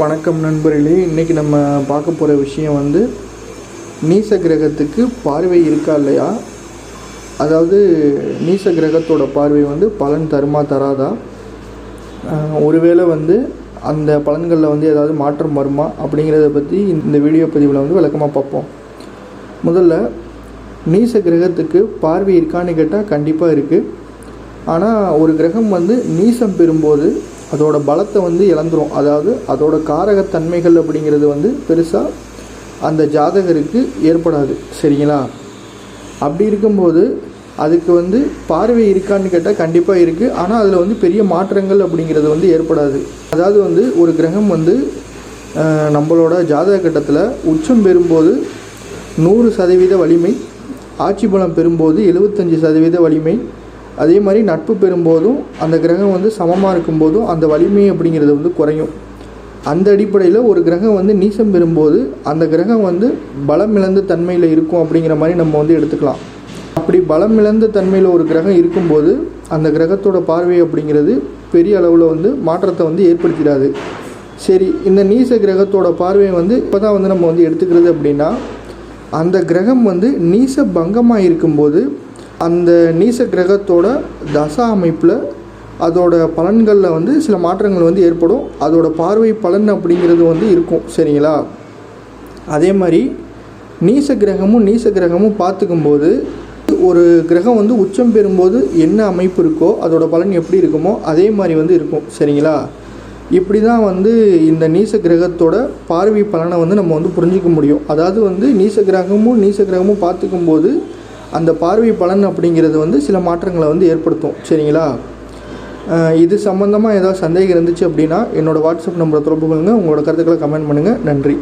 வணக்கம் நண்பர்களே. இன்றைக்கி நம்ம பார்க்க போகிற விஷயம் வந்து நீச கிரகத்துக்கு பார்வை இருக்கா இல்லையா? அதாவது நீச கிரகத்தோட பார்வை வந்து பலன் தருமா தராதா? ஒருவேளை வந்து அந்த பலன்களில் வந்து ஏதாவது மாற்றம் வருமா? அப்படிங்கிறத பற்றி இந்த வீடியோ பதிவில் வந்து விளக்கமாக பார்ப்போம். முதல்ல நீச கிரகத்துக்கு பார்வை இருக்கான்னு கேட்டால் கண்டிப்பாக இருக்குது ஆனால் ஒரு கிரகம் வந்து நீசம் பெறும்போது அதோட பலத்தை வந்து இழந்துரும். அதாவது அதோட காரகத்தன்மைகள் அப்படிங்கிறது வந்து பெருசாக அந்த ஜாதகருக்கு ஏற்படாது. சரிங்களா? அப்படி இருக்கும்போது அதுக்கு வந்து பார்வை இருக்கான்னு கேட்டால் கண்டிப்பாக இருக்குது ஆனால் அதில் வந்து பெரிய மாற்றங்கள் அப்படிங்கிறது வந்து ஏற்படாது. அதாவது வந்து ஒரு கிரகம் வந்து நம்மளோட ஜாதக கட்டத்தில் உச்சம் பெறும்போது நூறு சதவீத வலிமை ஆட்சி பலம் பெறும்போது எழுபத்தஞ்சி சதவீத வலிமை அதே மாதிரி நட்பு பெறும்போதும் அந்த கிரகம் வந்து சமமாக இருக்கும்போதும் அந்த வலிமை அப்படிங்கிறது வந்து குறையும். அந்த அடிப்படையில் ஒரு கிரகம் வந்து நீசம் பெறும்போது அந்த கிரகம் வந்து பலம் இழந்த தன்மையில் இருக்கும் அப்படிங்கிற மாதிரி நம்ம வந்து எடுத்துக்கலாம். அப்படி பலம் இழந்த தன்மையில் ஒரு கிரகம் இருக்கும்போது அந்த கிரகத்தோட பார்வை அப்படிங்கிறது பெரிய அளவில் வந்து மாற்றத்தை வந்து ஏற்படுத்திடாது. சரி இந்த நீச கிரகத்தோட பார்வை வந்து இப்போ தான் வந்து நம்ம வந்து எடுத்துக்கிறது அப்படின்னா அந்த கிரகம் வந்து நீச பங்கமாக இருக்கும்போது அந்த நீச கிரகத்தோட தசா அமைப்பில் அதோட பலன்களில் வந்து சில மாற்றங்கள் வந்து ஏற்படும். அதோட பார்வை பலன் அப்படிங்கிறது வந்து இருக்கும். சரிங்களா? அதே மாதிரி நீச கிரகமும் நீச கிரகமும் பார்த்துக்கும்போது ஒரு கிரகம் வந்து உச்சம் பெறும்போது என்ன அமைப்பு இருக்கோ அதோட பலன் எப்படி இருக்குமோ அதே மாதிரி வந்து இருக்கும். சரிங்களா? இப்படி தான் வந்து இந்த நீச கிரகத்தோட பார்வை பலனை வந்து நம்ம வந்து புரிஞ்சிக்க முடியும். அதாவது வந்து நீச கிரகமும் நீச கிரகமும் பார்த்துக்கும்போது அந்த பார்வை பலன் அப்படிங்கிறது வந்து சில மாற்றங்களை வந்து ஏற்படுத்தும். சரிங்களா? இது சம்மந்தமாக ஏதாவது சந்தேகம் இருந்துச்சு அப்படின்னா என்னோடய வாட்ஸ்அப் நம்பரை தொடர்பு கொள்ளுங்கள் உங்களோட கருத்துக்களை கமெண்ட் பண்ணுங்கள் நன்றி.